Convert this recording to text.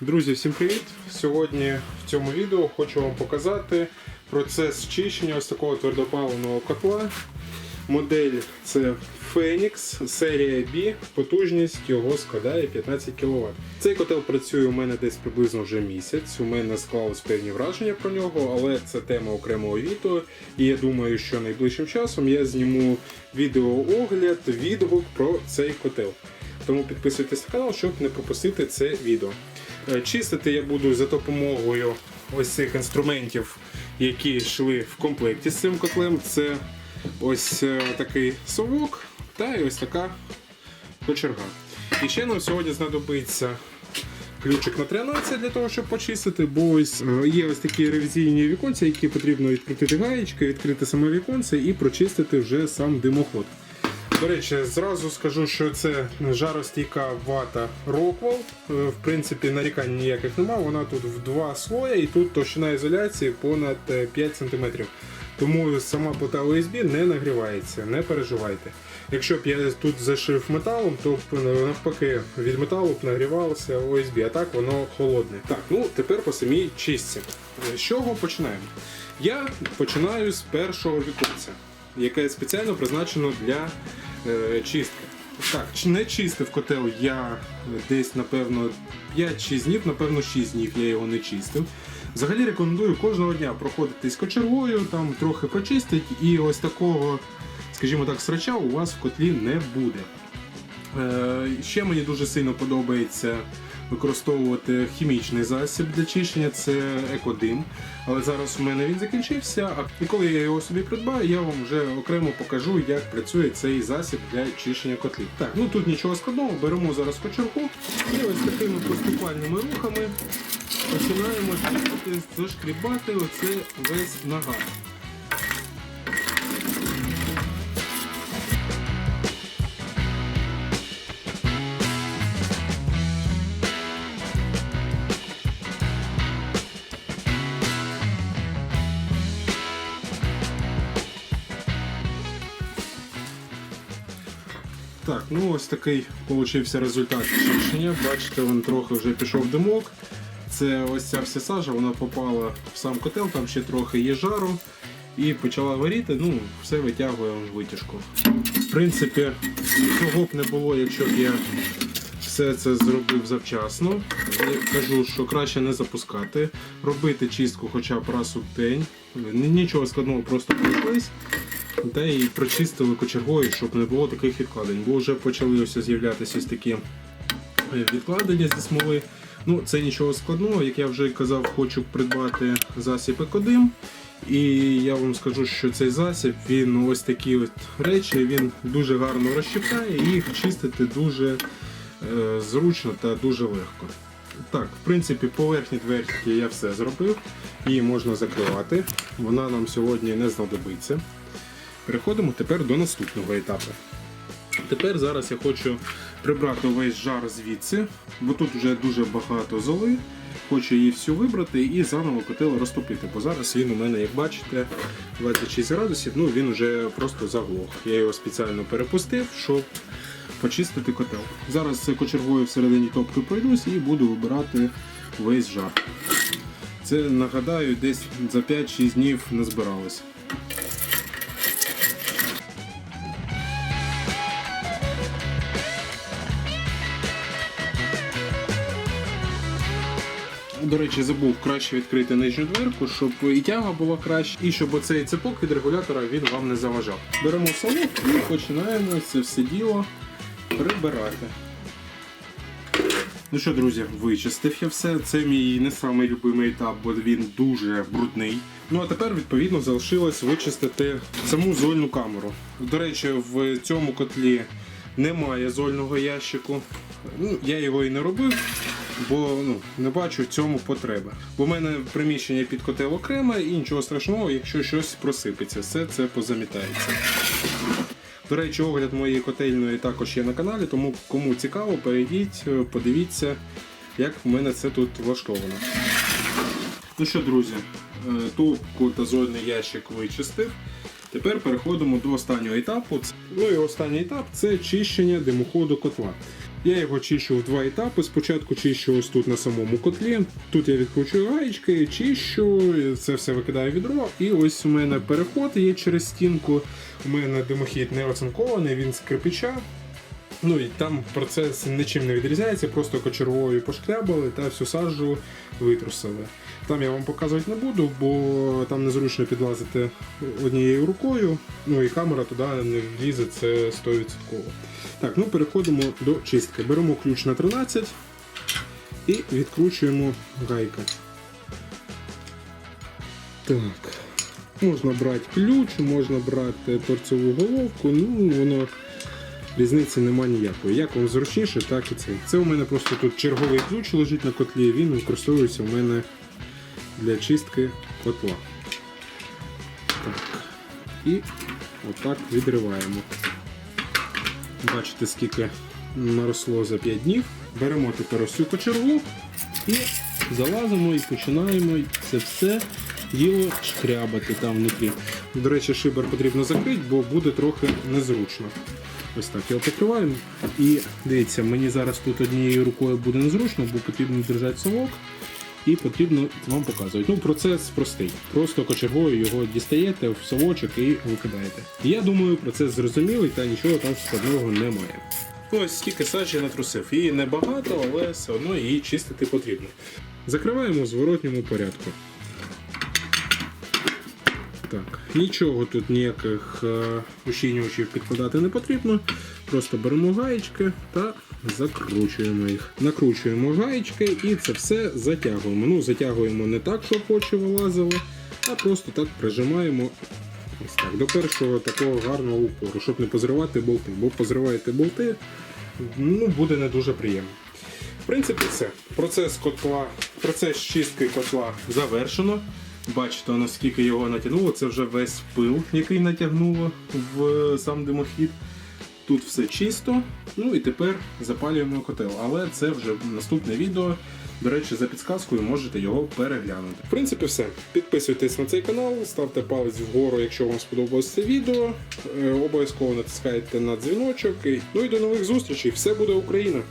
Друзі, всім привіт! Сьогодні в цьому відео хочу вам показати процес чищення ось такого твердопаливного котла. Модель це Phoenix, серія B, потужність його складає 15 кВт. Цей котел працює у мене десь приблизно вже місяць. У мене склалось певні враження про нього, але це тема окремого відео. І я думаю, що найближчим часом я зніму відеоогляд, відгук про цей котел. Тому підписуйтесь на канал, щоб не пропустити це відео. Е, Чистити я буду за допомогою ось цих інструментів, які йшли в комплекті з цим котлем. Це ось е, такий совок та й ось така кочерга. І ще нам сьогодні знадобиться ключик на 13 для того, щоб почистити, бо ось е, є ось такі ревізійні віконці, які потрібно відкрутити гаєчки, відкрити саме віконце і прочистити вже сам димоход. До речі, зразу скажу, що це жаростійка вата Rockwell. Е, В принципі, нарікань ніяких немає. Вона тут в два слої і тут товщина ізоляції понад е, 5 см. Тому сама плита USB не нагрівається, не переживайте. Якщо б я тут зашив металом, то б е, навпаки від металу б нагрівалося OSB, а так воно холодне. Так, ну тепер по самій чистці. Е, З чого починаємо? Я починаю з першого віконця, яке спеціально призначено для е, чистки. Так, не чистив котел я десь, напевно, 5-6 днів, напевно, 6 днів я його не чистив. Взагалі рекомендую кожного дня проходитись кочергою, там трохи почистить, і ось такого, скажімо так, срача у вас в котлі не буде. Е, ще мені дуже сильно подобається використовувати хімічний засіб для чищення, це екодим. Але зараз у мене він закінчився, а і коли я його собі придбаю, я вам вже окремо покажу, як працює цей засіб для чищення котлів. Так, ну тут нічого складного, беремо зараз кочергу і ось такими поступальними рухами починаємо зашкрібати оце весь нагар. Так, ну ось такий получився результат чищення. Бачите, він трохи вже пішов димок. Це ось ця вся сажа, вона попала в сам котел, там ще трохи є жару і почала горіти. Ну, все витягує витяжку. В принципі, цього б не було, якщо б я все це зробив завчасно. Я кажу, що краще не запускати, робити чистку хоча б раз у день. Нічого складного, просто пройшлись. Та і прочистили кочергою, щоб не було таких відкладень. Бо вже почали ось з'являтися ось такі е, відкладення зі смоли. Ну, це нічого складного, як я вже казав, хочу придбати засіб екодим. І я вам скажу, що цей засіб, він ось такі от речі, він дуже гарно розщепляє і їх чистити дуже е, зручно та дуже легко. Так, в принципі, поверхні дверки я все зробив. Її можна закривати. Вона нам сьогодні не знадобиться. Переходимо тепер до наступного етапу. Тепер зараз я хочу прибрати весь жар звідси, бо тут вже дуже багато золи. Хочу її всю вибрати і заново котел розтопити, бо зараз він у мене, як бачите, 26 градусів, ну він вже просто заглох. Я його спеціально перепустив, щоб почистити котел. Зараз кочергою всередині топки пройдусь і буду вибирати весь жар. Це нагадаю, десь за 5-6 днів назбиралось. До речі, забув краще відкрити нижню дверку, щоб і тяга була краще, і щоб оцей цепок від регулятора він вам не заважав. Беремо солок і починаємо це все діло прибирати. Ну що, друзі, вичистив я все. Це мій не самий любимий етап, бо він дуже брудний. Ну а тепер, відповідно, залишилось вичистити саму зольну камеру. До речі, в цьому котлі немає зольного ящику. Ну, я його і не робив, бо ну, не бачу в цьому потреби. Бо в мене приміщення під котел окреме і нічого страшного, якщо щось просипеться, все це позамітається. До речі, огляд моєї котельної також є на каналі, тому кому цікаво, перейдіть, е, подивіться, як в мене це тут влаштовано. Ну що, друзі, е, топку та зольний ящик вичистив. Тепер переходимо до останнього етапу. Ну і останній етап це чищення димоходу котла. Я його чищу в два етапи. Спочатку чищу ось тут на самому котлі. Тут я відкручую гаєчки, чищу, це все викидаю відро. І ось у мене переход є через стінку. У мене димохід не оцинкований, він з кирпича. Ну і там процес нічим не відрізняється, просто кочервою пошкрябали та всю саджу витрусили. Там я вам показувати не буду, бо там незручно підлазити однією рукою, ну і камера туди не влізе, це 100%. Так, ну переходимо до чистки. Беремо ключ на 13 і відкручуємо гайку. Так. Можна брати ключ, можна брати торцеву головку, ну воно різниці нема ніякої. Як вам зручніше, так і це. Це у мене просто тут черговий ключ лежить на котлі, він використовується у мене для чистки котла. Так. І отак відриваємо. Бачите, скільки наросло за 5 днів. Беремо тепер ось цю кочергу і залазимо і починаємо це все діло шкрябати там внутрі. До речі, шибер потрібно закрити, бо буде трохи незручно. Ось так його покриваємо. І дивіться, мені зараз тут однією рукою буде незручно, бо потрібно держати совок. І потрібно вам показувати. Ну, процес простий. Просто кочергою його дістаєте в совочок і викидаєте. Я думаю, процес зрозумілий та нічого там складного немає. Ось стільки саджі натрусив. Її небагато, але все одно її чистити потрібно. Закриваємо в зворотньому порядку. Так, нічого тут ніяких е, ущільнювачів підкладати не потрібно. Просто беремо гаєчки та закручуємо їх. Накручуємо гаєчки і це все затягуємо. Ну, затягуємо не так, щоб очі вилазили, а просто так прижимаємо ось так, до першого такого гарного упору, щоб не позривати болти. Бо позриваєте болти, ну, буде не дуже приємно. В принципі, все. Процес котла, процес чистки котла завершено. Бачите, наскільки його натягнуло. Це вже весь пил, який натягнуло в сам димохід. Тут все чисто. Ну і тепер запалюємо котел. Але це вже наступне відео. До речі, за підсказкою можете його переглянути. В принципі, все. Підписуйтесь на цей канал, ставте палець вгору, якщо вам сподобалось це відео. Е, Обов'язково натискайте на дзвіночок. Ну і до нових зустрічей. Все буде Україна!